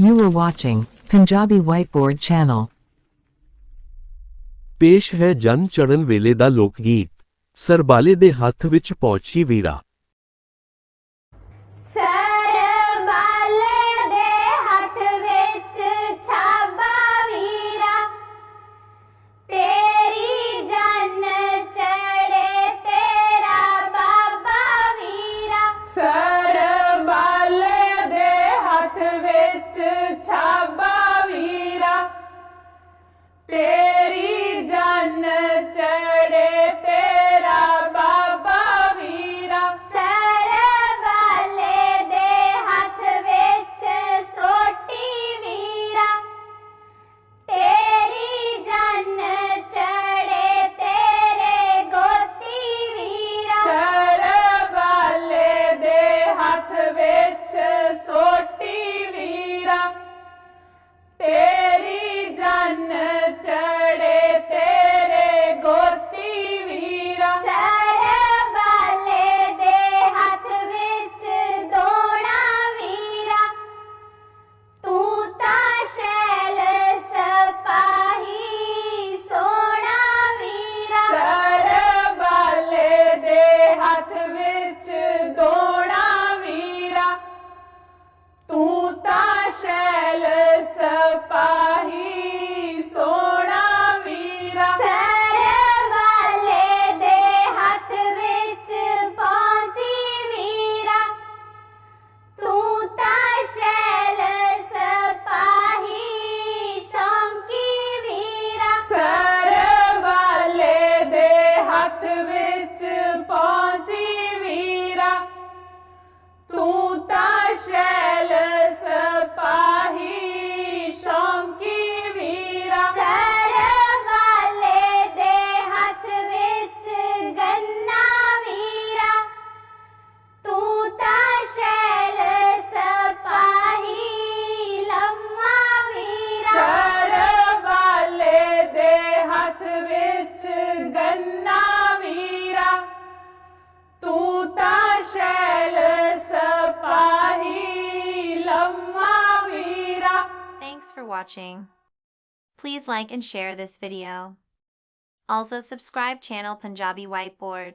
You are watching Punjabi Whiteboard channel. ਪੇਸ਼ ਹੈ ਜਨ ਚੜਨ ਵੇਲੇ ਦਾ ਲੋਕ ਗੀਤ ਸਰਬਾਲੇ ਦੇ ਹੱਥ ਵਿੱਚ ਪਹੁੰਚੀ ਵੀਰਾ ਤੇਰੀ ਜਨ ਚੜੇ ਤੇਰਾ ਬਾਬਾ ਵੀਰਾ। ਸਰਬਾਲੇ ਦੇ ਹੱਥ ਵਿੱਚ ਸੋਟੀ ਵੀਰਾ। ਤੇਰੀ ਜਨ ਚੜੇ ਤੇਰੇ ਗੋਤੀ ਵੀਰਾ। ਸਰਬਾਲੇ ਦੇ ਹੱਥ ਵਿੱਚ watching. Please like and share this video. Also subscribe channel Punjabi Whiteboard.